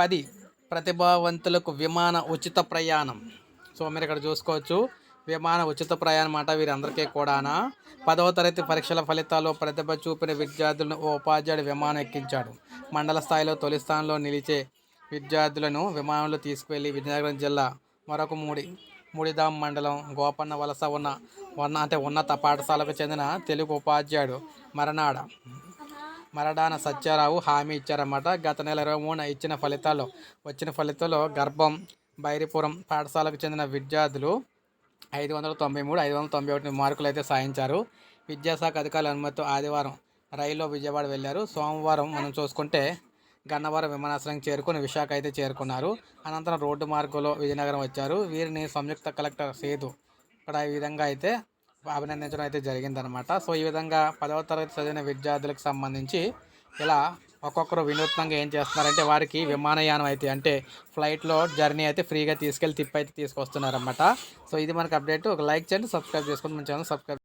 పది ప్రతిభావంతులకు విమాన ఉచిత ప్రయాణం. సో మీరు ఇక్కడ చూసుకోవచ్చు. విమాన ఉచిత ప్రయాణం మాట వీరందరికీ కూడానా. పదవ తరగతి పరీక్షల ఫలితాల్లో ప్రతిభ చూపిన విద్యార్థులను ఓ ఉపాధ్యాయుడు విమానం ఎక్కించాడు. మండల స్థాయిలో తొలి స్థానంలో నిలిచే విద్యార్థులను విమానంలో తీసుకువెళ్ళి విజయనగరం జిల్లా మరొక మూడి ముడిదాం మండలం గోపన్న వలస ఉన్న ఉన్న అంటే ఉన్నత పాఠశాలకు చెందిన తెలుగు ఉపాధ్యాయుడు మరనాడ మరడాన సత్యారావు హామీ ఇచ్చారన్నమాట. గత నెల ఇరవై మూడున ఇచ్చిన ఫలితాల్లో వచ్చిన ఫలితాల్లో గర్భం బైరిపురం పాఠశాలకు చెందిన విద్యార్థులు ఐదు వందల తొంభై మూడు ఐదు వందల తొంభై ఒకటి మార్కులు అయితే సాధించారు. విద్యాశాఖ అధికారుల అనుమతితో ఆదివారం రైల్లో విజయవాడ వెళ్ళారు. సోమవారం మనం చూసుకుంటే గన్నవరం విమానాశ్రయం చేరుకుని విశాఖ అయితే చేరుకున్నారు. అనంతరం రోడ్డు మార్గంలో విజయనగరం వచ్చారు. వీరిని సంయుక్త కలెక్టర్ సేతు ఇక్కడ ఈ విధంగా అయితే అభినందించడం అయితే జరిగిందనమాట. సో ఈ విధంగా పదవ తరగతి చదివిన విద్యార్థులకు సంబంధించి ఇలా ఒక్కొక్కరు వినూత్నంగా ఏం చేస్తున్నారంటే వారికి విమానయానం అయితే అంటే ఫ్లైట్లో జర్నీ అయితే ఫ్రీగా తీసుకెళ్ళి తిప్పి అయితే తీసుకొస్తున్నారన్నమాట సో ఇది మనకు అప్డేట్. ఒక లైక్ చేయండి సబ్స్క్రైబ్ చేసుకుని మన ఛానల్ సబ్స్క్రైబ్